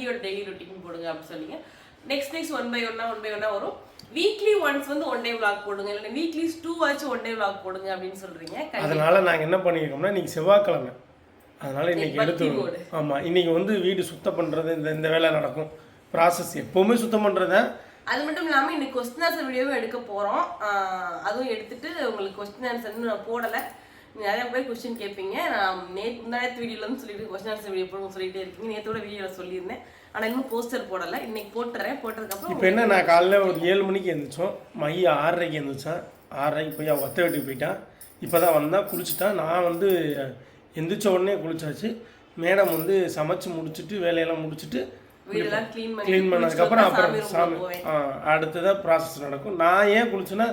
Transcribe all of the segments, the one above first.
மகியோட daily routine போடுங்க அப்படின்னு சொன்னீங்க. நெக்ஸ்ட் நெக்ஸ்ட் ஒன் பை ஒன்னா ஒன் பை ஒன்னா வரும். வீக்லி ஒன்ஸ் வந்து ஒன் டே vlog போடுங்க. இல்லைன்னா வீக்லி டூ ஆச்சும் ஒன் டே vlog போடுங்க அப்படின்னு சொல்றீங்க. அதனால நாங்கள் என்ன பண்ணியிருக்கோம்னா இன்னைக்கு செவ்வாய்க்கிழமை. அதனால இன்னைக்கு எடுத்து. ஆமாம் இன்னைக்கு வந்து வீடு சுத்தம் பண்ணுறது இந்த இந்த வேலை நடக்கும். ப்ராசஸ் எப்போவுமே சுத்தம் பண்ணுறத அது மட்டும் இல்லாம இன்னைக்கு கொஸ்டின் ஆன்சர் வீடியோவும் எடுக்க போறோம். ஆஹ் அதுவும் எடுத்துட்டு உங்களுக்கு கொஸ்டின் ஆன்சர் நான் போடல. நிறைய பேர் கொஸ்டின் கேட்பீங்க. நான் நேற்று முந்தாயத்து வீடியோல இருந்து சொல்லிட்டு கொஸ்டின் ஆன்சர் வீடியோ போடுங்க சொல்லிட்டே இருக்கீங்க நேத்தோட வீடியோல சொல்லியிருந்தேன். ஆனா இன்னும் போஸ்டர் போடல. இன்னைக்கு போட்டுறேன். போட்டதுக்கு இப்போ என்ன நான் காலைல ஒரு ஏழு மணிக்கு எழுந்திரிச்சோம் மைய ஆறரைக்கு எழுந்திரிச்சான் ஆறரைக்கு போய் அவள் ஒத்த வீட்டுக்கு போயிட்டான். இப்போ தான் வந்தான் குளிச்சுட்டான். நான் வந்து எந்திரிச்ச உடனே குளிச்சாச்சு. மேடம் வந்து சமைச்சு முடிச்சுட்டு வேலையெல்லாம் முடிச்சுட்டு வீடெல்லாம் க்ளீன் பண்ணி க்ளீன் பண்ணதுக்கப்புறம் அப்புறம் சாமி அடுத்ததான் ப்ராசஸ் நடக்கும். நான் ஏன் குளிச்சுன்னா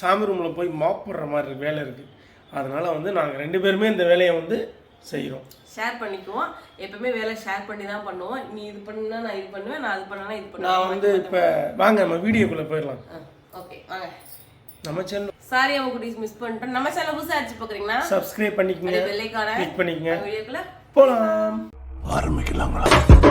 சாமி ரூமில் போய் மாப் போடுற மாதிரி வேலை இருக்குது அதனால வந்து நாங்கள் ரெண்டு பேருமே இந்த வேலையை வந்து செய்கிறோம் ஷேர் பண்ணிக்குவோம். எப்பவுமே வேலை ஷேர் பண்ணி தான் பண்ணுவோம். நீ இது பண்ணா நான் இது பண்ணுவேன் நான் அது பண்ணா இது பண்ணுவேன். நான் வந்து இப்போ வாங்க நம்ம வீடியோக்குள்ளே போயிடலாம். ஓகே வாங்க. நம்ம சேனல் சாரி அவங்க குட்டீஸ் மிஸ் பண்ணிட்டேன் நம்ம சேனல் புதுசா அடிச்சு பாக்குறீங்கன்னா சப்ஸ்கிரைப் பண்ணிக்கங்க. வெள்ளைக்கான கிளிக் பண்ணிக்கங்க. வீடியோக்குள்ள போகலாம் இன்னைக்கு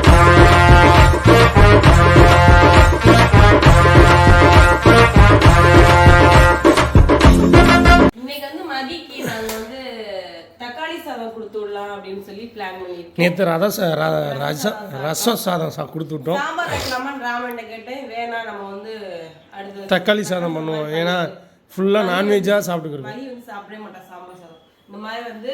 சாதம் கொடுத்து விடலாம் அப்படின்னு சொல்லி பிளான் பண்ணியிருக்கோம். நேற்று ரத ரசம் ரசம் சாதம் சா கொடுத்து விட்டோம் சாம்பார் ராமன்ட்ட கேட்டேன் வேணாம் நம்ம வந்து அடுத்து தக்காளி சாதம் பண்ணுவோம். ஏன்னா ஃபுல்லாக நான்வெஜ்ஜாக சாப்பிட்டுக்கிறோம். மதி வந்து சாப்பிடவே மாட்டா சாம்பார் சாதம். இந்த மாதிரி வந்து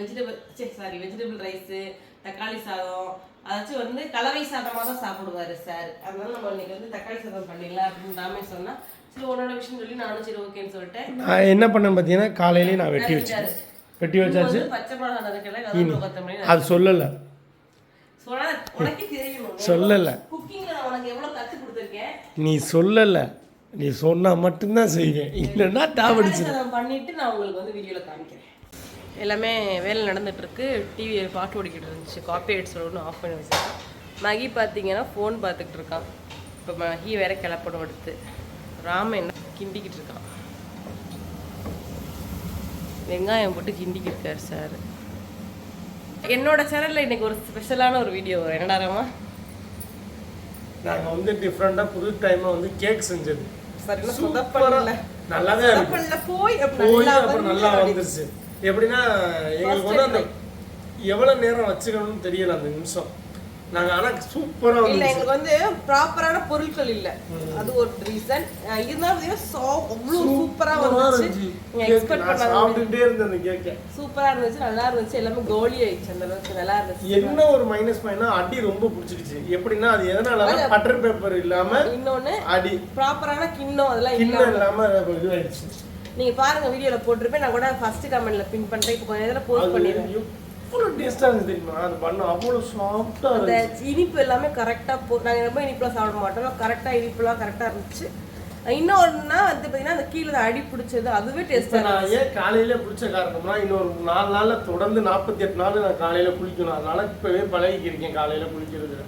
வெஜிடபிள் சாரி வெஜிடபிள் ரைஸு தக்காளி சாதம் அதாச்சும் வந்து கலவை சாதமாக தான் சாப்பிடுவாரு சார். அதனால நம்ம இன்னைக்கு வந்து தக்காளி சாதம் பண்ணிடலாம் அப்படின்னு ராமே சொன்னா சரி உன்னோட விஷயம் சொல்லி நானும் சரி ஓகேன்னு சொல்லிட்டேன். நான் என்ன பண்ணேன்னு பார்த்தீங்கன்னா காலையிலேயே நான் வெட்டி வச்சேன் வெட்டி வச்சாச்சு. அது சொல்லலை. சொல்லலை. நீ சொல்லலை. நீ சொன்னால் மட்டும்தான் செய்வேன். இல்லைன்னா டாபடிச்சு சாதம் பண்ணிட்டு நான் உங்களுக்கு வந்து வீடியோல காமிக்கிறேன். எல்லாமே வேலை நடந்துட்டு இருக்கு டிவி பாட்டு ஓடிக்கிட்டு இருந்துச்சு. காப்பி ரைட் சொல்லணும்னு ஆஃப் பண்ணி வச்சிருக்கேன். மகி பார்த்தீங்கன்னா ஃபோன் பார்த்துக்கிட்டு இருக்கான். இப்போ மகி வேற கிளப்படம் எடுத்து ராம என்ன கிண்டிக்கிட்டு இருக்கான். வெங்காயம் போட்டு கிண்டிக்கிட்டு இருக்காரு சார். என்னோட சேனல்ல இன்னைக்கு ஒரு ஸ்பெஷலான ஒரு வீடியோ வரும் என்னடா ராமா? நாங்கள் வந்து டிஃப்ரெண்ட்டாக புது டைமாக வந்து கேக் செஞ்சது. நல்லா தான் போய் போய் அப்புறம் நல்லா வந்துருச்சு. எப்படின்னா எங்களுக்கு வந்து அந்த எவ்வளோ நேரம் வச்சுக்கணும்னு தெரியல அந்த நிமிஷம். நாங்கள் ஆனால் சூப்பராக இல்ல எங்களுக்கு வந்து ப்ராப்பரான பொருட்கள் இல்ல. அது ஒரு ரீசன் இருந்தாலும் சோ அவ்வளவு சூப்பரா வந்துச்சு. நீங்க எக்ஸ்பெக்ட் பண்ணாத சாப்பிட்டுட்டே இருந்தேன் அந்த கேக்கை. சூப்பரா இருந்துச்சு நல்லா இருந்துச்சு. எல்லாமே கோலி ஆயிடுச்சு அந்த அளவுக்கு நல்லா இருந்துச்சு. என்ன ஒரு மைனஸ் பாயிண்ட்னா அடி ரொம்ப பிடிச்சிருச்சு எப்படின்னா அது எதனால பட்டர் பேப்பர் இல்லாம இன்னொன்னு அடி. ப்ராப்பரான கிண்ணம் அதெல்லாம் கிண்ணம் இல்லாம. இதுவாயிடுச்சு. நீங்க பாருங்க வீடியோல போட்டிருப்பேன். நான் கூட ஃபர்ஸ்ட் கமெண்ட்ல பின் பண்றேன். இப்போ கொஞ்ச நேரத்துல போஸ்ட் பண்ணிடுறேன். எவ்வளவு டேஸ்டா இருந்துச்சு தெரியுமா? அது பண்ண அவ்வளவு சாஃப்டா அந்த இனிப்பு எல்லாமே கரெக்டா போ நாங்க ரொம்ப இனிப்புலாம் சாப்பிட மாட்டோம். கரெக்டா இனிப்புலாம் கரெக்டா இருந்துச்சு. இன்னொன்னா வந்து பாத்தீங்கன்னா அந்த கீழே அடி பிடிச்சது. அதுவே இப்ப டேஸ்டா நான் ஏன் காலையில பிடிச்ச காரணம்னா இன்னொரு நாலு நாள்ல தொடர்ந்து நாற்பத்தி எட்டு நாள் நான் காலையில குளிக்கணும். அதனால இப்பவே பழகிக்கிருக்கேன் காலையில குளிக்கிறது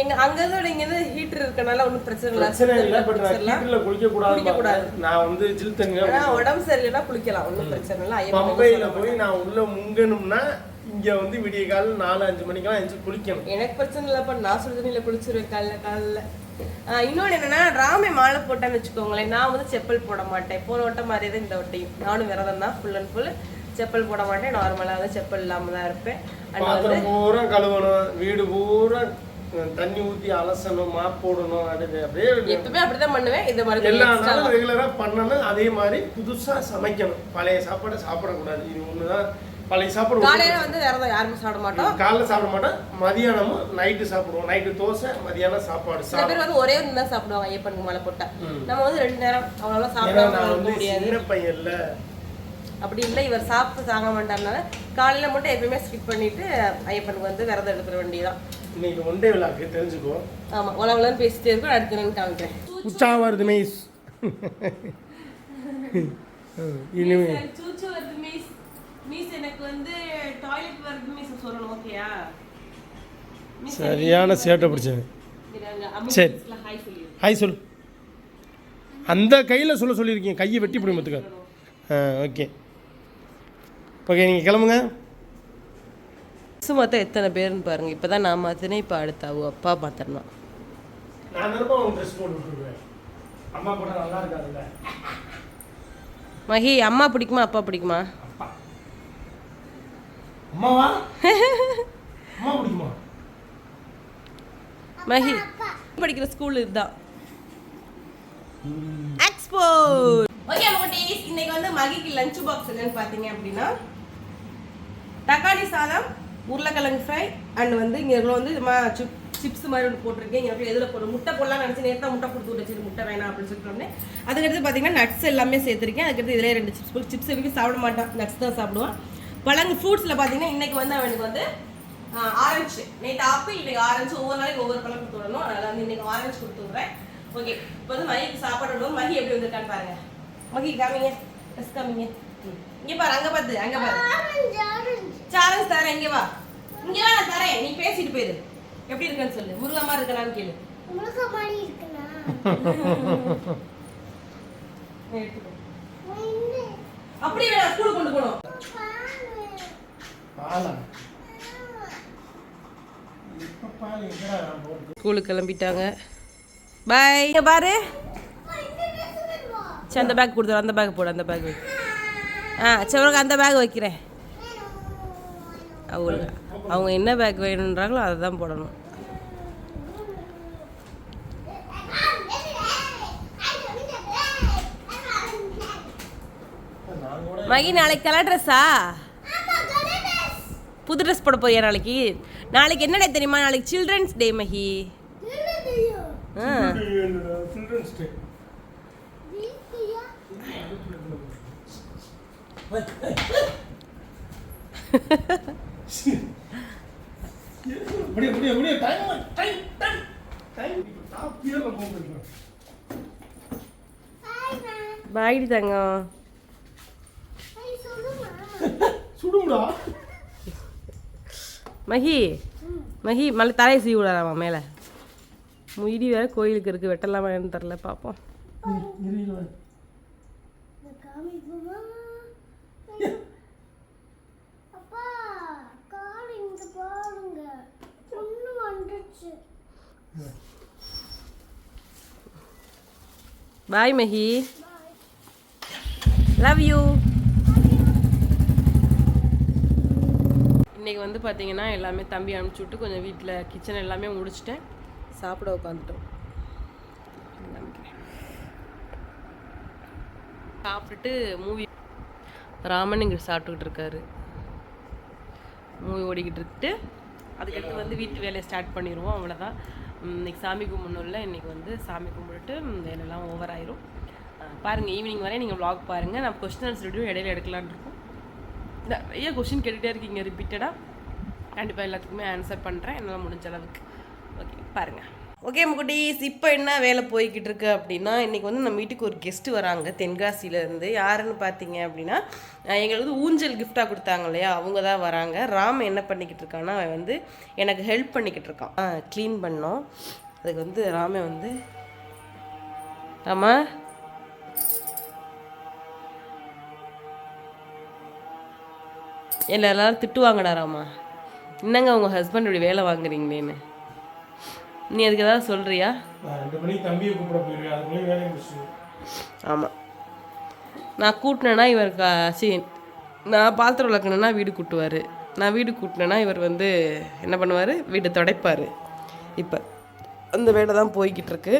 எங்க அங்க இருந்து இங்க இருந்து ஹீட்டர் இருக்கனால ஒன்றும் பிரச்சனை இல்லை. பிரச்சனை இல்லை பட் ஹீட்டர்ல குளிக்க குளிக்க கூடாது. நான் வந்து ஜில் ஆனா உடம்பு சரியில்லைன்னா குளிக்கலாம். ஒன்றும் பிரச்சனை இல்லை. பம்பையில போய் நான் உள்ள முங்கணும்னா இங்க வந்து விடிய கால நாலு அஞ்சு மணிக்கெல்லாம் எந்திரிச்சு குளிக்கணும். எனக்கு பிரச்சனை இல்லைப்பா. நான் சுடு தண்ணியில குளிச்சிருவேன் காலைல காலைல. இன்னொன்னு என்னன்னா ராமே மாலை போட்டேன்னு வச்சுக்கோங்களேன். நான் வந்து செப்பல் போட மாட்டேன். போன வட்டம் மாதிரியே தான் இந்த வட்டையும். நானும் விரதம் தான் ஃபுல் அண்ட் ஃபுல் செப்பல் போட மாட்டேன். நார்மலாக தான் செப்பல் இல்லாம தான் இருப்பேன். வந்து பூரா கழுவணும். வீடு பூரா தண்ணி ஊத்தி அலசணும் மாப் போடணும் அது அப்படியே எப்பவுமே அப்படிதான் பண்ணுவேன். இந்த மாதிரி எல்லா நாளும் பண்ணணும் அதே மாதிரி புதுசா சமைக்கணும். பழைய சாப்பாடை சாப்பிடக்கூடாது. இது ஒண்ணுதான். பழைய சாப்பாடு காலையில வந்து விரதம் யாருமே சாப்பிட மாட்டோம். காலைல சாப்பிட மாட்டோம். மதியானமும் நைட்டு சாப்பிடுவோம். நைட்டு தோசை மதியானம் சாப்பாடு. சில பேர் வந்து ஒரே ஒரு தான் சாப்பிடுவாங்க. ஐயப்பனுக்கு மாலை போட்டா. நம்ம வந்து ரெண்டு நேரம் அவ்வளோலாம் வந்து முடியாது. சின்ன பையன்ல அப்படி இல்லை இவர் சாப்பிட்டு தாங்க மாட்டாருனால காலையில மட்டும் எப்பயுமே ஸ்கிப் பண்ணிட்டு ஐயப்பனுக்கு வந்து விரதம் எடுத்துட வேண்டியதான் இன்னைக்கு ஒன்றே விழாக்கு தெரிஞ்சுக்கோ. ஆமா உலகம் பேசிட்டே இருக்கும் அடுத்து என்னன்னு காமிக்கிறேன். உச்சா வருது மெய்ஸ் இனிமே சூச்சு வருது மீஸ் மீஸ் எனக்கு வந்து டாய்லெட் வருது மீஸ் சொல்லணும் ஓகேயா சரியான சேட்டை பிடிச்சது சரி. ஹாய் சொல்லி ஹாய் சொல் அந்த கையில் சொல்ல சொல்லியிருக்கீங்க கையை வெட்டி பிடி மத்துக்க ஆ ஓகே ஓகே நீங்கள் கிளம்புங்க. பசு மொத்தம் எத்தனை பேர்னு பாருங்க. இப்பதான் நான் மாத்தினேன் இப்போ அடுத்து அவ அப்பா மாத்திரணும். மகி அம்மா பிடிக்குமா அப்பா பிடிக்குமா? அப்பா. அம்மாவா? அம்மா பிடிக்குமா? மகி படிக்கிற ஸ்கூல் இதுதான். எக்ஸ்போ ஓகே இன்னைக்கு வந்து மகிக்கு லஞ்ச் பாக்ஸ் என்னன்னு பார்த்தீங்க அப்படின்னா தக்காளி சாதம் உருளைக்கிழங்கு ஃப்ரை அண்ட் வந்து இங்கே வந்து சிப் சிப்ஸ் மாதிரி ஒன்று போட்டிருக்கேன். இங்கே எதில் போடுற முட்டை போடலாம்னு நினச்சி நேரத்தான் முட்டை கொடுத்து விட்டு முட்டை வேணாம் அப்படின்னு சொல்லிட்டு அதுக்கடுத்து பார்த்தீங்கன்னா நட்ஸ் எல்லாமே சேர்த்துருக்கேன். அதுக்கடுத்து இதிலே ரெண்டு சிப்ஸ் சிப்ஸ் எதுவும் சாப்பிட மாட்டான். நட்ஸ் தான் சாப்பிடுவான். பழங்கு ஃப்ரூட்ஸில் பார்த்தீங்கன்னா இன்னைக்கு வந்து அவனுக்கு வந்து ஆரஞ்சு நேற்று ஆப்பிள் இன்னைக்கு ஆரஞ்சு ஒவ்வொரு நாளைக்கு ஒவ்வொரு பழம் கொடுத்து விடணும். அதனால வந்து இன்னைக்கு ஆரஞ்சு கொடுத்து விட்றேன். ஓகே இப்போ வந்து மகிக்கு சாப்பாடு விடுவோம் மகி எப்படி வந்திருக்கான்னு பாருங்க. மகி காமிங்க. ட்ரெஸ் காமிங்க. இங்க பாரு அங்க பார்த்து அங்க பாரு. சேலஞ்ச் தரேன் இங்க வா. இங்க வா நான் தரேன். நீ பேசிட்டு போயிரு. எப்படி இருக்குன்னு சொல்லு. முருகமா இருக்கலான்னு கேளு. முழுக்க மாதிரி. ஒண்ணு. அப்படியே வேணா ஸ்கூலுக்கு கொண்டு. பாலா. போகிறது ஸ்கூலுக்கு கிளம்பிட்டாங்க. பாய் இங்க பாரு? சரி அந்த பேக் கொடுத்துரு அந்த பேக் போடு அந்த பேக் வை. ஆ சரி உனக்கு அந்த பேக் வைக்கிறேன். அவங்க அவங்க என்ன பேக் வேணுன்றாங்களோ அதை தான் போடணும். மகி நாளைக்கு கலர் ட்ரெஸ்ஸா. புது ட்ரெஸ் போட போறியா நாளைக்கு? நாளைக்கு என்ன டே தெரியுமா? நாளைக்கு சில்ட்ரன்ஸ் டே மகி? ஆ சில்ட்ரன்ஸ் டே வீட்லயா? அப்படியே அப்படியே அப்படியே time time time time top கியர்ல போகுது Hi, ma'am. பாய்டி தங்கம்? சுடுமுடா மகி மகி மலை தலையை சீவி விடாராமா மேலே முடி வேற கோயிலுக்கு இருக்கு வெட்டலாமான்னு தெரில பார்ப்போம் இந்த காமிக்குமா? அப்பா கால் இங்க பாருங்க பொண்ணு வந்துச்சு பாய் மஹி லவ் யூ இன்றைக்கி வந்து பார்த்தீங்கன்னா எல்லாமே தம்பி அனுப்பிச்சி விட்டு கொஞ்சம் வீட்டில் கிச்சன் எல்லாமே முடிச்சிட்டேன். சாப்பிட உட்காந்துட்டோம் சாப்பிட்டுட்டு மூவி ராமன் இங்கே சாப்பிட்டுக்கிட்டு இருக்காரு. மூவி ஓடிக்கிட்டு இருக்கு அதுக்கடுத்து வந்து வீட்டு வேலையை ஸ்டார்ட் பண்ணிடுவோம் அவ்வளோதான் இன்றைக்கி இன்னைக்கு சாமி கும்பிடணும்ல இன்றைக்கி வந்து சாமி கும்பிட்டுட்டு உம், வேலையெல்லாம் ஓவர் ஆயிரும். பாருங்கள் ஈவினிங் வரை நீங்கள் வ்ளாக் பாருங்கள் நான் கொஸ்டின் ஆன்சர் வீடியோ இடையில எடுக்கலான்னு இருக்கோம். நிறைய கொஸ்டின் கேட்டுகிட்டே இருக்கீங்க ரிப்பீட்டடாக கண்டிப்பாக எல்லாத்துக்குமே ஆன்சர் பண்ணுறேன் என்னால் முடிஞ்ச அளவுக்கு. ஓகே பாருங்கள் ஓகே முகுட்டீஸ் இப்போ என்ன வேலை போய்கிட்டு இருக்கு அப்படின்னா இன்றைக்கி வந்து நம்ம வீட்டுக்கு ஒரு கெஸ்ட்டு வராங்க தென்காசியிலேருந்து. யாருன்னு பார்த்தீங்க அப்படின்னா எங்களுக்கு வந்து ஊஞ்சல் கிஃப்டாக கொடுத்தாங்க இல்லையா? அவங்க தான் வராங்க. ராம் என்ன பண்ணிக்கிட்டு இருக்கான்னா அவன் வந்து எனக்கு ஹெல்ப் பண்ணிக்கிட்டு இருக்கான் க்ளீன் பண்ணோம். அதுக்கு வந்து ராமே வந்து ராமா எல்லாரும் திட்டுவாங்கடா ராமா. என்னங்க உங்கள் ஹஸ்பண்ட் இப்படி வேலை வாங்குறீங்களேன்னு? நீ அதுக்கு ஏதாவது முடிச்சு ஆமாம் நான் கூட்டினேன்னா இவர் சரி நான் பாத்திரம் விளக்கணுன்னா வீடு கூட்டுவார். நான் வீடு கூட்டினேன்னா இவர் வந்து என்ன பண்ணுவார்? வீடு துடைப்பார். இப்போ அந்த வேலை தான் போய்கிட்டு இருக்கு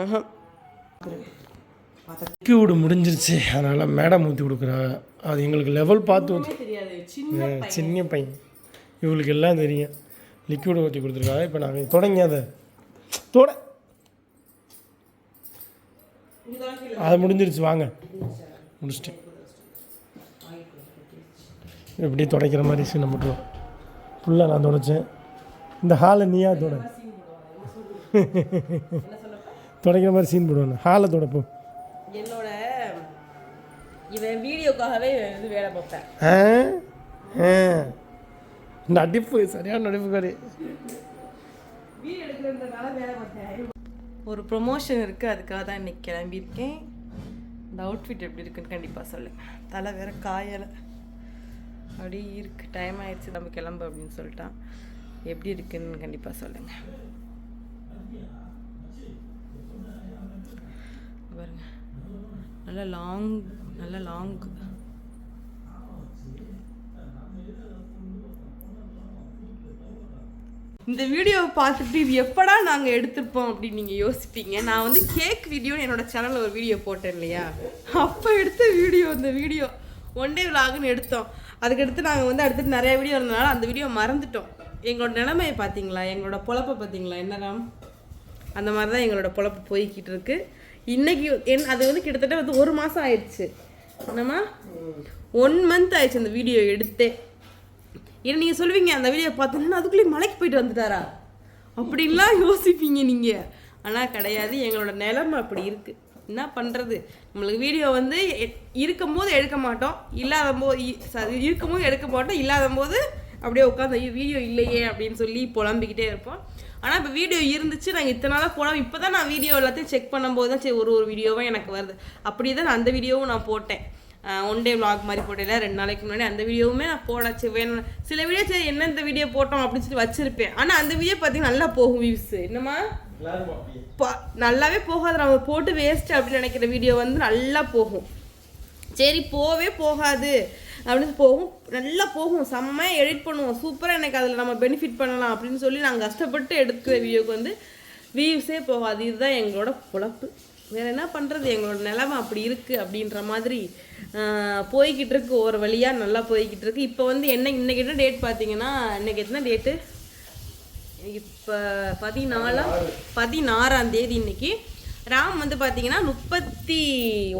ம்ஹும். லிக்யூடு முடிஞ்சிருச்சு. அதனால் மேடம் ஊற்றி கொடுக்குறா அது எங்களுக்கு லெவல் பார்த்து சின்ன பையன். இவங்களுக்கு எல்லாம் தெரியும். லிக்யூடு ஊற்றி கொடுத்துருக்கா இப்போ நாங்கள் தொடங்கி அதை தொட. அது முடிஞ்சிருச்சு வாங்க. முடிச்சிட்டேன் இப்படி துடைக்கிற மாதிரி சீனை மட்டும் ஃபுல்லாக நான் துடைச்சேன். இந்த ஹாலை நீயா தொட. துடைக்கிற மாதிரி சீன் போடுவேன் ஹாலை துடைப்போம் என்னோட இவன் வீடியோக்காகவே இது வேலை பார்ப்பேன். ஆ? ஆ. நடிப்பு சரியான நடிப்பு காரி ஒரு ப்ரொமோஷன் இருக்குது அதுக்காக தான் இன்றைக்கி கிளம்பியிருக்கேன். இந்த அவுட்ஃபிட் எப்படி இருக்குன்னு கண்டிப்பாக சொல்லுங்கள் தலை வேற காயலை. அப்படி இருக்கு. டைம் ஆயிடுச்சு நம்ம கிளம்பு அப்படின்னு சொல்லிட்டான். எப்படி இருக்குன்னு கண்டிப்பாக சொல்லுங்கள் பாருங்க. நல்ல லாங் நல்ல லாங் இந்த வீடியோவை பார்த்துட்டு இது எப்படா நாங்கள் எடுத்திருப்போம் அப்படின்னு நீங்கள் யோசிப்பீங்க. நான் வந்து கேக் வீடியோ என்னோட சேனலில் ஒரு வீடியோ போட்டேன் இல்லையா? அப்போ எடுத்த வீடியோ இந்த வீடியோ ஒன் டே விலாகுன்னு எடுத்தோம். அதுக்கடுத்து நாங்கள் வந்து அடுத்து நிறைய வீடியோ இருந்தனால அந்த வீடியோ மறந்துட்டோம். எங்களோட நிலைமையை பார்த்தீங்களா? எங்களோட பொழப்பை பார்த்தீங்களா? என்னராம் அந்த மாதிரி தான் எங்களோட பொழப்பு போய்கிட்டு இருக்கு. இன்னைக்கு என் அது வந்து கிட்டத்தட்ட வந்து ஒரு மாதம் ஆயிடுச்சு. என்னம்மா? ஒன் மந்த் ஆயிடுச்சு அந்த வீடியோ எடுத்தே. ஏன்னா நீங்கள் சொல்லுவீங்க அந்த வீடியோ பார்த்தோன்னா அதுக்குள்ளேயே மலைக்கு போயிட்டு வந்துட்டாரா? அப்படின்லாம் யோசிப்பீங்க நீங்கள் ஆனால் கிடையாது எங்களோட நிலமை அப்படி இருக்குது என்ன பண்ணுறது நம்மளுக்கு வீடியோ வந்து இருக்கும் போது எடுக்க மாட்டோம் இல்லாத போது இருக்கும்போது எடுக்க மாட்டோம் இல்லாத போது அப்படியே உட்காந்து வீடியோ இல்லையே அப்படின்னு சொல்லி புலம்பிக்கிட்டே இருப்போம். ஆனால் இப்போ வீடியோ இருந்துச்சு நாங்கள் இத்தனை நாளாக போனோம் இப்போ தான் நான் வீடியோ எல்லாத்தையும் செக் பண்ணும்போது தான் சரி ஒரு ஒரு வீடியோவும் எனக்கு வருது. அப்படி தான் அந்த வீடியோவும் நான் போட்டேன். ஒன் டே vlog மாதிரி போட்டேன் ரெண்டு நாளைக்கு முன்னாடி. அந்த வீடியோவுமே நான் போடாச்சு. வேணும் சில வீடியோ சரி என்ன இந்த வீடியோ போட்டோம் அப்படின்னு சொல்லி வச்சிருப்பேன். ஆனால் அந்த வீடியோ பார்த்தீங்கன்னா நல்லா போகும் வியூஸ் என்னம்மா? நல்லாவே போகாது நம்ம போட்டு வேஸ்ட் அப்படின்னு நினைக்கிற வீடியோ வந்து நல்லா போகும். சரி போவே போகாது. அப்படின்னு போகும். நல்லா போகும். செம்மையாக எடிட் பண்ணுவோம். சூப்பராக எனக்கு அதில் நம்ம பெனிஃபிட் பண்ணலாம் அப்படின்னு சொல்லி நாங்கள் கஷ்டப்பட்டு எடுக்கிற வீடியோக்கு வந்து வியூஸே போகாது. இதுதான் எங்களோட பொழப்பு. வேறு என்ன பண்ணுறது எங்களோட நிலமை அப்படி இருக்குது அப்படின்ற மாதிரி போய்கிட்டு இருக்கு ஒரு வழியாக நல்லா போய்கிட்டு இருக்கு இப்போ வந்து என்ன இன்னைக்கு என்ன டேட் பார்த்தீங்கன்னா இன்னைக்கு எத்தனை டேட்டு இப்போ பதினாலாம் பதினாறாம் தேதி இன்னைக்கு. ராம் வந்து பார்த்தீங்கன்னா முப்பத்தி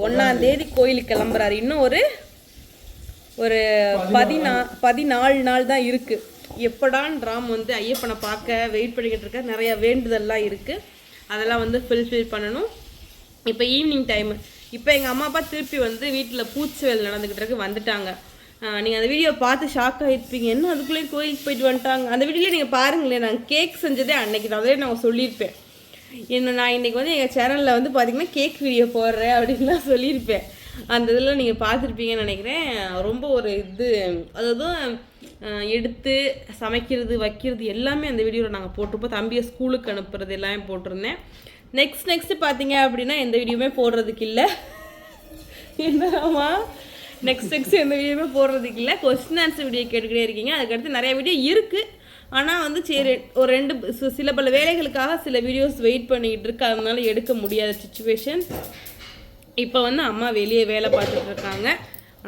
ஒன்றாம் தேதி கோயிலுக்கு கிளம்புறாரு. இன்னும் ஒரு ஒரு பதினா பதினாலு நாள் தான் இருக்குது எப்படான் ராம் வந்து ஐயப்பனை பார்க்க வெயிட் பண்ணிக்கிட்டு இருக்க நிறைய வேண்டுதல்லாம் இருக்குது அதெல்லாம் வந்து ஃபில்ஃபில் பண்ணணும். இப்போ ஈவினிங் டைமு இப்போ எங்கள் அம்மா அப்பா திருப்பி வந்து வீட்டில் பூச்சி வேலை நடந்துக்கிட்டு இருக்கு வந்துட்டாங்க. நீங்கள் அந்த வீடியோ பார்த்து ஷாக் ஆகிருப்பீங்க என்ன அதுக்குள்ளேயே கோயிலுக்கு போயிட்டு வந்துட்டாங்க. அந்த வீடியோவில் நீங்கள் பாருங்களேன் நான் கேக் செஞ்சதே அன்னைக்கு தான். அதே நான் சொல்லியிருப்பேன். என்ன நான் இன்னைக்கு வந்து எங்கள் சேனலில் வந்து பார்த்தீங்கன்னா கேக் வீடியோ போடுறேன் அப்படின்லாம் சொல்லியிருப்பேன். அந்த இதில் நீங்கள் பார்த்துருப்பீங்கன்னு நினைக்கிறேன். ரொம்ப ஒரு இது அதாவது எடுத்து சமைக்கிறது வைக்கிறது எல்லாமே அந்த வீடியோவில் நாங்கள் போட்டிருப்போம். தம்பியை ஸ்கூலுக்கு அனுப்புறது எல்லாமே போட்டிருந்தேன். நெக்ஸ்ட் நெக்ஸ்ட் பார்த்தீங்க அப்படின்னா எந்த வீடியோவுமே போடுறதுக்கு இல்லை. என்னமா நெக்ஸ்ட் நெக்ஸ்ட் எந்த வீடியோவுமே போடுறதுக்கு இல்லை. கொஸ்டின் ஆன்சர் வீடியோ கேட்டுக்கிட்டே இருக்கீங்க. அதுக்கடுத்து நிறைய வீடியோ இருக்குது ஆனால் வந்து சரி ஒரு ரெண்டு சில பல வேலைகளுக்காக சில வீடியோஸ் வெயிட் பண்ணிக்கிட்டு இருக்கு. அதனால எடுக்க முடியாத சுச்சுவேஷன் இப்போ வந்து அம்மா வெளியே வேலை பார்த்துட்டு இருக்காங்க.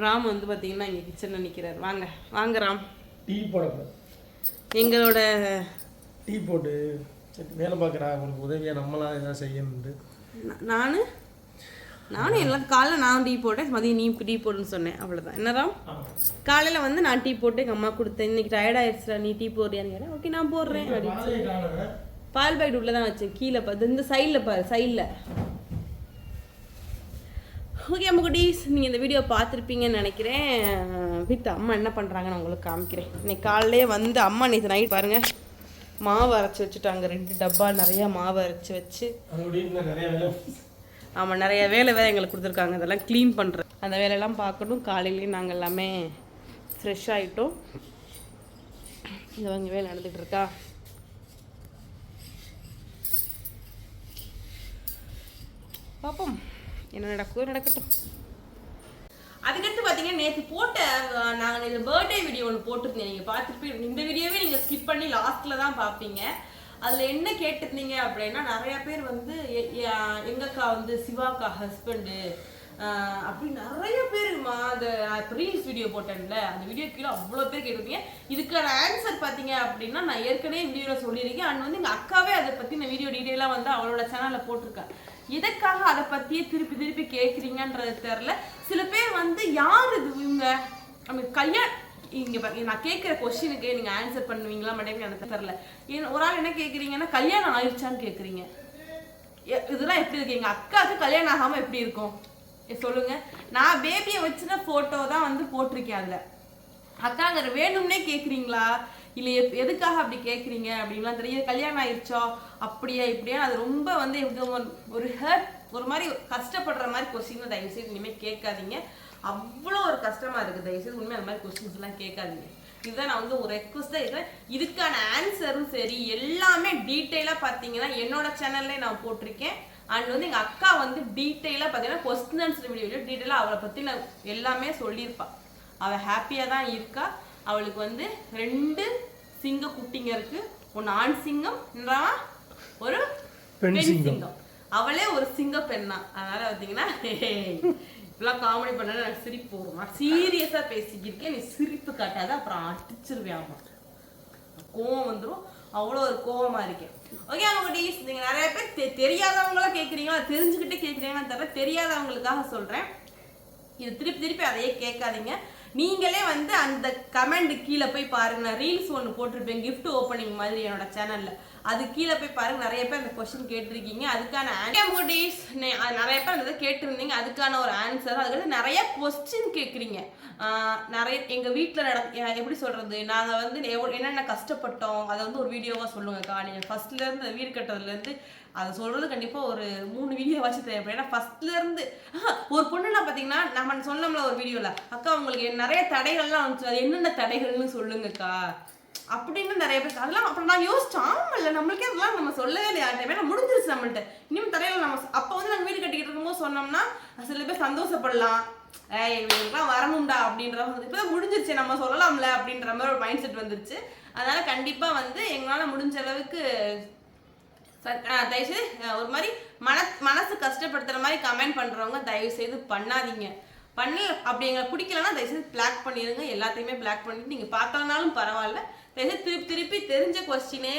ராம் வந்து பார்த்தீங்கன்னா இங்கே கிச்சனில் நிற்கிறார் வாங்க வாங்க ராம். டீ போடப்போம் எங்களோட டீ போட்டு சரி வேலை பார்க்குறா அவங்களுக்கு உதவியாக நம்மளாம் எதாவது செய்யணுன்ட்டு நான்? நானும் எல்லாம் காலைல நான் டீ போட்டேன் மதியம் நீ டீ போடுன்னு சொன்னேன் அவ்வளோதான் என்ன ராம் காலையில் வந்து நான் டீ போட்டு எங்கள் அம்மா கொடுத்தேன் இன்னைக்கு டயர்ட் ஆயிடுச்சுடா நீ டீ போடுறியான்னு கேட்டேன் ஓகே நான் போடுறேன் அப்படின்னு சொல்லி. பால் பாக்கெட் உள்ள தான் வச்சேன் கீழே பார்த்து இந்த சைடில் பாரு சைடில் ஓகே அம்மா குட்டீஸ் நீங்கள் இந்த வீடியோ பார்த்துருப்பீங்கன்னு நினைக்கிறேன். வித் அம்மா என்ன பண்ணுறாங்கன்னு உங்களுக்கு காமிக்கிறேன். இன்னைக்கு காலையிலே வந்து அம்மா நேற்று நைட் பாருங்கள் மாவு அரைச்சி வச்சுட்டாங்க. ரெண்டு டப்பா நிறையா மாவு அரைச்சி வச்சு. ஆமாம் நிறைய வேலை வேலை எங்களுக்கு கொடுத்துருக்காங்க. அதெல்லாம் க்ளீன் பண்ணுறது அந்த வேலையெல்லாம் பார்க்கணும். காலையிலேயே நாங்கள் எல்லாமே ஃப்ரெஷ் ஆகிட்டோம் இந்த வந்து வேலை நடந்துகிட்டு இருக்கா? பார்ப்போம். என்ன நடக்குதோ நடக்கட்டும். அதுக்கடுத்து பார்த்தீங்கன்னா நேற்று போட்ட நாங்கள் இந்த பர்த்டே வீடியோ ஒன்று போட்டிருந்தேன். நீங்கள் பார்த்துருப்பீங்க இந்த வீடியோவே நீங்கள் ஸ்கிப் பண்ணி லாஸ்ட்டில் தான் பார்ப்பீங்க அதில் என்ன கேட்டிருந்தீங்க அப்படின்னா நிறையா பேர் வந்து எ- எங்கக்கா வந்து சிவாக்கா ஹஸ்பண்டு அப்படி நிறைய பேருமா அந்த ரீல்ஸ் வீடியோ போட்டேன்ல. அந்த வீடியோ கீழே அவ்வளோ பேர் கேட்டிருக்கீங்க இதுக்கான ஆன்சர் பார்த்தீங்க அப்படின்னா நான் ஏற்கனவே இந்த வீடியோவில் சொல்லியிருக்கேன். அண்ட் வந்து எங்கள் அக்காவே அதை பற்றி நான் வீடியோ டீட்டெயிலாக வந்து அவளோட சேனலில் போட்டிருக்கா. எதுக்காக அதை பற்றியே திருப்பி திருப்பி கேட்குறீங்கன்றது தெரில சில பேர் வந்து யார் இது இவங்க? நம்ம கல்யாணம் இங்க நான் கேட்குற கொஸ்டினுக்கு நீங்க ஆன்சர் பண்ணுவீங்களா மாட்டேங்க எனக்கு தெரில ஒரு ஆள் என்ன கேட்குறீங்கன்னா கல்யாணம் ஆயிடுச்சான்னு கேட்குறீங்க இதெல்லாம் எப்படி இருக்கு? எங்க அக்காவுக்கு கல்யாணம் ஆகாம எப்படி இருக்கும்? சொல்லுங்கள் சொல்லுங்க. நான் பேபியை வச்சுன போட்டோ தான் வந்து போட்டிருக்கேன் அதுல. அக்காங்கிற வேணும்னே கேட்குறீங்களா இல்லை எப்- எதுக்காக அப்படி கேட்குறீங்க அப்படின்லாம் தெரியும் கல்யாணம் ஆயிடுச்சோ அப்படியா இப்படியா? அது ரொம்ப வந்து எனக்கு ஒரு- ஒரு ஹர்ட் ஒரு மாதிரி கஷ்டப்படுற மாதிரி கொஸ்டின் தயவு செய்து கேட்காதீங்க. அவ்வளோ ஒரு கஷ்டமா இருக்கு. தயவு செய்து உண்மை அந்த மாதிரி கொஸ்டின்ஸ்லாம் கேட்காதீங்க. இதுதான் நான் வந்து ஒரு ரெக்வஸ்டாக இருக்கிறேன் இதுக்கான ஆன்சரும் சரி எல்லாமே டீட்டெயிலாக பார்த்தீங்கன்னா என்னோட சேனல்லே நான் போட்டிருக்கேன். அண்ட் வந்து எங்கள் அக்கா வந்து டீட்டெயிலாக பார்த்தீங்கன்னா கொஸ்டின் ஆன்சர் வீடியோவில் டீட்டெயிலாக அவளை பற்றி நான் எல்லாமே சொல்லியிருப்பாள் அவள் ஹாப்பியாக தான் இருக்கா. அவளுக்கு வந்து ரெண்டு சிங்க குட்டிங்க இருக்கு. ஒன்று ஆண் சிங்கம் ஒரு பெண் சிங்கம். அவளே ஒரு சிங்க பெண் தான் அதனால பார்த்தீங்கன்னா இப்பெல்லாம் காமெடி பண்ணா எனக்கு சிரிப்பு வரும் நான் சீரியஸாக பேசிக்கிருக்கேன். நீ சிரிப்பு காட்டாத அப்புறம் அடிச்சிருவேன் ஆமா கோவம் வந்துரும். அவ்வளோ ஒரு கோவமா இருக்கேன் ஓகே அவங்க டீஸ் நீங்கள் நிறைய பேர் தெ தெரியாதவங்களா கேட்குறீங்களா தெரிஞ்சுக்கிட்டே கேட்குறீங்கன்னு தவிர தெரியாதவங்களுக்காக சொல்கிறேன் இது திருப்பி திருப்பி அதையே கேட்காதீங்க. நீங்களே வந்து அந்த கமெண்ட் கீழே போய் பாருங்க. நான் ரீல்ஸ் ஒன்று போட்டிருப்பேன் கிஃப்ட் ஓப்பனிங் மாதிரி என்னோட சேனல்ல அது கீழே போய் பாருங்க. நிறைய பேர் அந்த கொஸ்டின் கேட்டிருக்கீங்க. அதுக்கான ஆன்டிஸ் நிறைய பேர் அந்த இதை கேட்டிருந்தீங்க. அதுக்கான ஒரு ஆன்சர் அதுக்கு நிறைய கொஸ்டின் கேட்குறீங்க. நிறைய எங்கள் வீட்டில் நட எப்படி சொல்கிறது நாங்கள் வந்து எவ்வளோ என்னென்ன கஷ்டப்பட்டோம் அதை வந்து ஒரு வீடியோவாக சொல்லுங்கக்கா நீங்கள் ஃபர்ஸ்ட்ல இருந்து வீடு கட்டுறதுலேருந்து அதை சொல்றது கண்டிப்பா ஒரு மூணு வீடியோ வச்சு தேவைப்படும் ஏன்னா ஃபர்ஸ்ட்ல இருந்து ஒரு பொண்ணுனா பாத்தீங்கன்னா நம்ம சொன்னோம்ல ஒரு வீடியோல அக்கா உங்களுக்கு நிறைய தடைகள்லாம் வந்துச்சு. அது என்னென்ன தடைகள்னு சொல்லுங்கக்கா. அப்படின்னு நிறைய பேர் அதெல்லாம் அப்புறம் நான் யோசிச்சோம். இல்லை நம்மளுக்கே அதெல்லாம் நம்ம சொல்லவே இல்லை யார்கிட்ட முடிஞ்சிருச்சு நம்மள்ட்ட. இன்னும் தடையில நம்ம அப்போ வந்து நாங்கள் வீடு கட்டிக்கிட்டு இருக்கும்போது சொன்னோம்னா சில பேர் சந்தோஷப்படலாம். ஏய் இவங்களுக்குலாம் வரணும்டா அப்படின்ற வந்து இப்போ முடிஞ்சிருச்சு. நம்ம சொல்லலாம்ல அப்படின்ற மாதிரி ஒரு மைண்ட் செட் வந்துருச்சு. அதனால கண்டிப்பாக வந்து எங்களால் முடிஞ்ச அளவுக்கு தயவுசெய்து ஒரு மாதிரி மன மனசு கஷ்டப்படுத்துகிற மாதிரி கமெண்ட் பண்ணுறவங்க தயவு செய்து பண்ணாதீங்க. பண்ணி அப்படி எங்களை பிடிக்கலன்னா தயவுசெய்து பிளாக் பண்ணிடுங்க எல்லாத்தையுமே பிளாக் பண்ணிட்டு நீங்கள் பார்க்கலனாலும் பரவாயில்ல. தயவுசெய்து திருப்பி திருப்பி தெரிஞ்ச கொஸ்டினே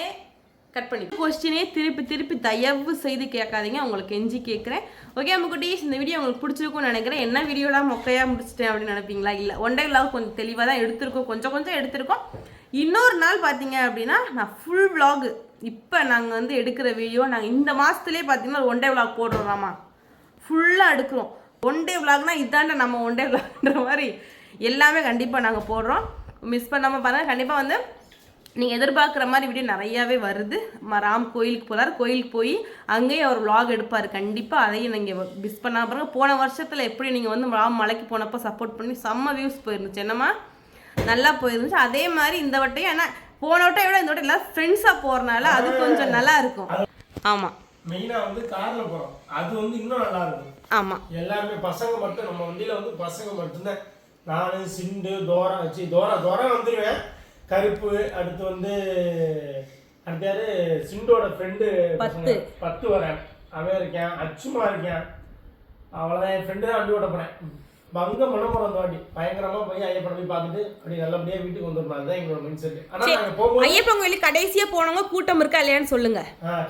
கட் பண்ணி கொஸ்டினே திருப்பி திருப்பி தயவு செய்து கேட்காதீங்க. உங்களுக்கு கெஞ்சி கேட்குறேன். ஓகே குட்டீஸ் இந்த வீடியோ உங்களுக்கு பிடிச்சிருக்கும்னு நினைக்கிறேன். என்ன வீடியோலாம் மொக்கையாக முடிச்சிட்டேன் அப்படின்னு நினைப்பீங்களா? இல்லை ஒன் டே கொஞ்சம் தெளிவாக தான் எடுத்திருக்கோம். கொஞ்சம் கொஞ்சம் எடுத்திருக்கோம். இன்னொரு நாள் பார்த்தீங்க அப்படின்னா நான் ஃபுல் vlog. இப்போ நாங்கள் வந்து எடுக்கிற வீடியோ நாங்கள் இந்த மாதத்துலேயே பார்த்தீங்கன்னா ஒன் டே விளாக் போடுறோம்மா ஃபுல்லாக எடுக்கிறோம். ஒன் டே விளாக்னா இதாண்ட நம்ம ஒன் டே விளாக்ன்ற மாதிரி எல்லாமே கண்டிப்பாக நாங்கள் போடுறோம். மிஸ் பண்ணாமல் பாருங்கள் கண்டிப்பாக வந்து நீங்கள் எதிர்பார்க்குற மாதிரி வீடியோ நிறையாவே வருது. ராம் கோயிலுக்கு போகிறார் கோயிலுக்கு போய் அங்கேயே அவர் vlog எடுப்பார். கண்டிப்பாக அதையும் நீங்கள் மிஸ் பண்ணாமல் பாருங்க. போன வருஷத்தில் எப்படி நீங்கள் வந்து ராம் மலைக்கு போனப்போ சப்போர்ட் பண்ணி செம்ம வியூஸ் போயிருந்துச்சு. என்னம்மா? நல்லா போயிருந்துச்சு. அதே மாதிரி இந்த வட்டையும் ஏன்னா போன வட்டம் விட இந்த வட்டம் எல்லாம் ஃப்ரெண்ட்ஸாக போகிறனால அது கொஞ்சம் நல்லா இருக்கும். ஆமாம் மெயினா வந்து கார்ல போறோம். அது வந்து இன்னும் நல்லா இருக்கும். ஆமாம் எல்லாருமே பசங்க மட்டும் நம்ம வண்டியில வந்து பசங்க மட்டும்தான். நானு சிண்டு தோரா வச்சு தோரா தோரா வந்துருவேன். கருப்பு அடுத்து வந்து அடுத்து யாரு? சிண்டோட ஃப்ரெண்டு பத்து. பத்து வரேன். அவன் இருக்கேன் அச்சுமா இருக்கேன். அவ்வளோதான் என் ஃப்ரெண்டு தான் வண்டி ஓட்ட போறேன். பங்க பண்ண போறோம் அந்த வாட்டி பயங்கரமா போய் ஐயப்பனை போய் பார்த்துட்டு அப்படி நல்லபடியா வீட்டுக்கு வந்துடணும். அதுதான் எங்களோட மைண்ட் செட் ஆனா நாங்க போகும்போது ஐயப்பன் கோயிலுக்கு கடைசியா போனவங்க கூட்டம் இருக்கா இல்லையான்னு சொல்லுங்க.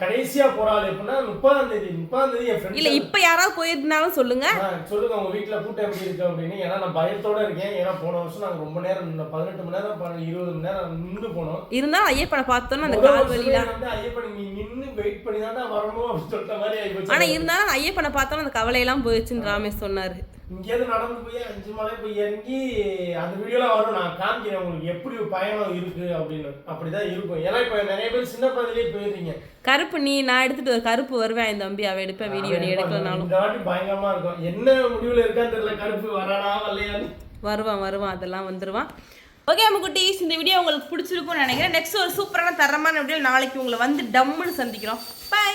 கடைசியா போறாள் எப்படின்னா முப்பதாம் தேதி முப்பதாம் தேதி என் இல்ல ஃப்ரெண்ட் இப்ப யாராவது போயிருந்தாலும் சொல்லுங்க. சொல்லுங்க உங்க வீட்ல கூட்டம் எப்படி இருக்கு அப்படின்னு. ஏன்னா நான் பயத்தோட இருக்கேன். ஏன்னா போன வருஷம் நாங்க ரொம்ப நேரம் நின்னோம். பதினெட்டு மணி நேரம் இருபது மணி நேரம் நின்று போனோம். இருந்தாலும் ஐயப்பனை பார்த்தோன்னா அந்த கால் வலிலாம். வந்து ஐயப்பன் நீ நின்னு வெயிட் பண்ணி தான் வரணும் அப்படின்னு சொல்லிட்ட மாதிரி ஆனா இருந்தாலும் ஐயப்பனை பார்த்தோன்னா அந்த கவலையெல்லாம் போயிடுச்சுன்னு ராமேஷ் சொன்னாரு. இங்கேருந்து நடந்து போய் அஞ்சு மலை போய் இறங்கி அந்த வீடியோலாம் வரும். நான் காமிக்கிறேன் உங்களுக்கு எப்படி பயணம் இருக்கு அப்படின்னு. அப்படிதான் இருக்கும். ஏன்னா இப்ப நிறைய பேர் சின்ன பகுதியிலே போயிருந்தீங்க கருப்பு நீ நான் எடுத்துட்டு ஒரு கருப்பு வருவேன் என் தம்பி அவ எடுப்பேன் வீடியோ நீ எடுக்கலனாலும். இந்த வாட்டி பயங்கரமா இருக்கும். என்ன முடிவுல இருக்கான்னு தெரியல. கருப்பு வரானா வரலையான்னு. வருவான் வருவான். அதெல்லாம் வந்துருவான். ஓகே நம்ம குட்டீஸ் இந்த வீடியோ உங்களுக்கு பிடிச்சிருக்கும்னு நினைக்கிறேன். நெக்ஸ்ட் ஒரு சூப்பரான தரமான வீடியோ நாளைக்கு உங்களை வந்து டம்முன்னு சந்திக்கிறோம். பை